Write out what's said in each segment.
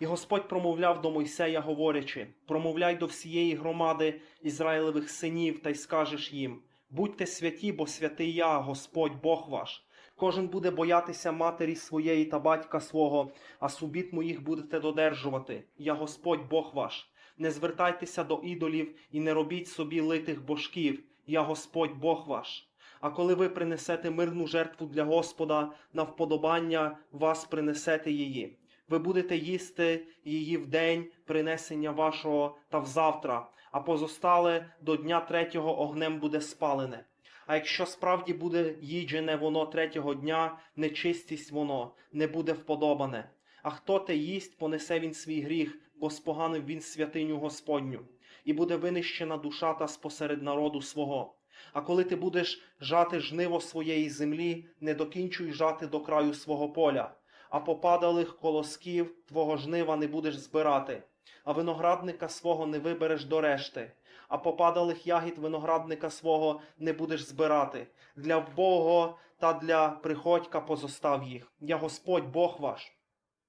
І Господь промовляв до Мойсея, говорячи: промовляй до всієї громади Ізраїлевих синів, та й скажеш їм: будьте святі, бо святий я, Господь Бог ваш. Кожен буде боятися матері своєї та батька свого, а субіт моїх будете додержувати. Я Господь Бог ваш. Не звертайтеся до ідолів і не робіть собі литих божків. Я Господь Бог ваш. А коли ви принесете мирну жертву для Господа, на вподобання вас принесете її. Ви будете їсти її в день принесення вашого та взавтра, а позостале до дня третього огнем буде спалене. А якщо справді буде їджене воно третього дня, нечистість воно не буде вподобане. А хто те їсть, понесе він свій гріх, бо споганив він святиню Господню, і буде винищена душа та спосеред народу свого. А коли ти будеш жати жниво своєї землі, не докінчуй жати до краю свого поля, а попадалих колосків твого жнива не будеш збирати, а виноградника свого не вибереш до решти, а попадалих ягід виноградника свого не будеш збирати. Для вбогого та для приходька позостав їх. Я Господь Бог ваш.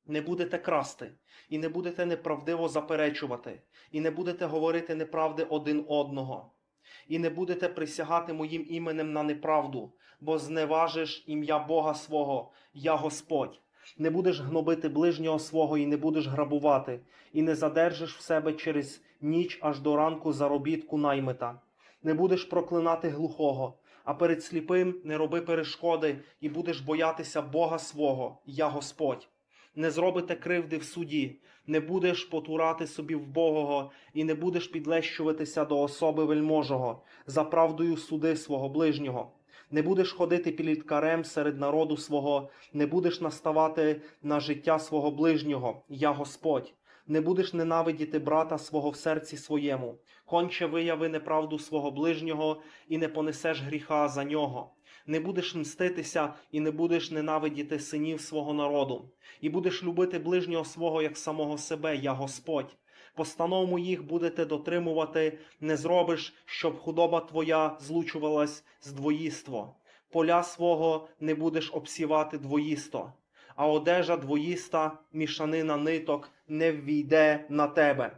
Не будете красти, і не будете неправдиво заперечувати, і не будете говорити неправди один одного, і не будете присягати моїм іменем на неправду, бо зневажиш ім'я Бога свого, я Господь. Не будеш гнобити ближнього свого і не будеш грабувати, і не задержиш в себе через ніч аж до ранку заробітку наймита. Не будеш проклинати глухого, а перед сліпим не роби перешкоди, і будеш боятися Бога свого, я Господь. Не зробите кривди в суді, не будеш потурати собі вбогого, і не будеш підлещуватися до особи вельможого, за правдою суди свого ближнього. Не будеш ходити пліткарем серед народу свого, не будеш наставати на життя свого ближнього, я Господь. Не будеш ненавидіти брата свого в серці своєму, конче вияви неправду свого ближнього і не понесеш гріха за нього. Не будеш мститися і не будеш ненавидіти синів свого народу, і будеш любити ближнього свого як самого себе, я Господь. Постанов моїх будете дотримувати, не зробиш, щоб худоба твоя злучувалась з двоїство. Поля свого не будеш обсівати двоїсто, а одежа двоїста, мішанина ниток не ввійде на тебе.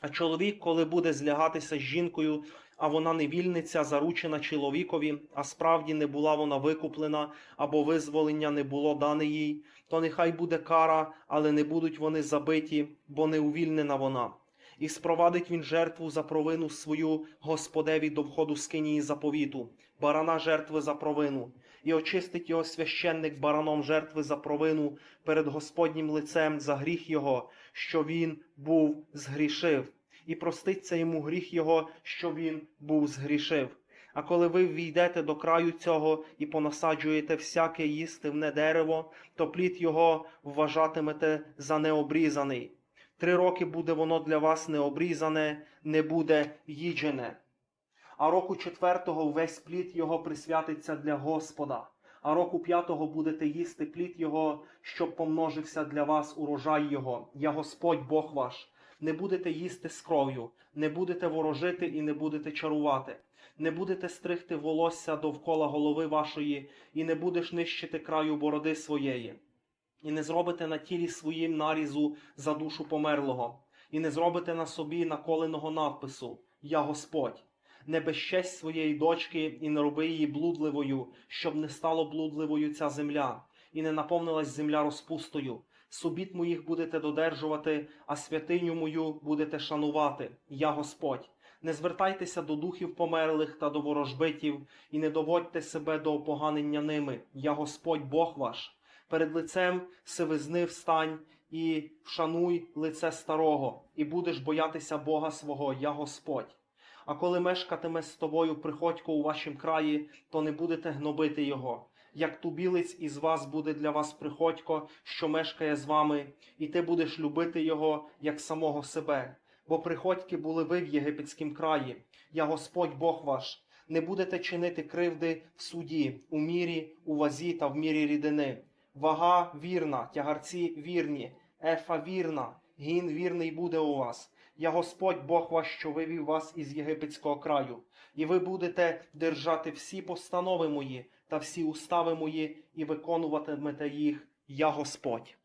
А чоловік, коли буде злягатися з жінкою, а вона невільниця, заручена чоловікові, а справді не була вона викуплена, або визволення не було дане їй, то нехай буде кара, але не будуть вони забиті, бо не увільнена вона. І спровадить він жертву за провину свою Господеві до входу скинії заповіту, барана жертви за провину, і очистить його священник бараном жертви за провину перед Господнім лицем за гріх його, що він був згрішив і проститься йому гріх його, що він був згрішив. А коли ви війдете до краю цього і понасаджуєте всяке їстивне дерево, то плід його вважатимете за необрізаний. Три роки буде воно для вас необрізане, не буде їджене. А року четвертого весь плід його присвятиться для Господа. А року п'ятого будете їсти плід його, щоб помножився для вас урожай його. Я Господь Бог ваш не будете їсти з кров'ю, не будете ворожити і не будете чарувати, не будете стригти волосся довкола голови вашої, і не будеш нищити краю бороди своєї, і не зробите на тілі своїм нарізу за душу померлого, і не зробите на собі наколеного надпису Я Господь. Не безчесть своєї дочки і не роби її блудливою, щоб не стало блудливою ця земля, і не наповнилась земля розпустою субіт моїх будете додержувати, а святиню мою будете шанувати. Я Господь. Не звертайтеся до духів померлих та до ворожбитів, і не доводьте себе до опоганення ними. Я Господь Бог ваш. Перед лицем сивизни встань і вшануй лице старого, і будеш боятися Бога свого, я Господь. А коли мешкатиме з тобою приходько у вашім краї, то не будете гнобити його як тубілець із вас буде для вас приходько, що мешкає з вами, і ти будеш любити його як самого себе. Бо приходьки були ви в єгипетськім краї, я Господь Бог ваш. Не будете чинити кривди в суді, у мірі, у вазі та в мірі рідини. Вага вірна, тягарці вірні, ефа вірна, гін вірний буде у вас. Я Господь Бог ваш, що вивів вас із єгипетського краю, і ви будете держати всі постанови мої та всі устави мої, і виконуватимете їх, я Господь.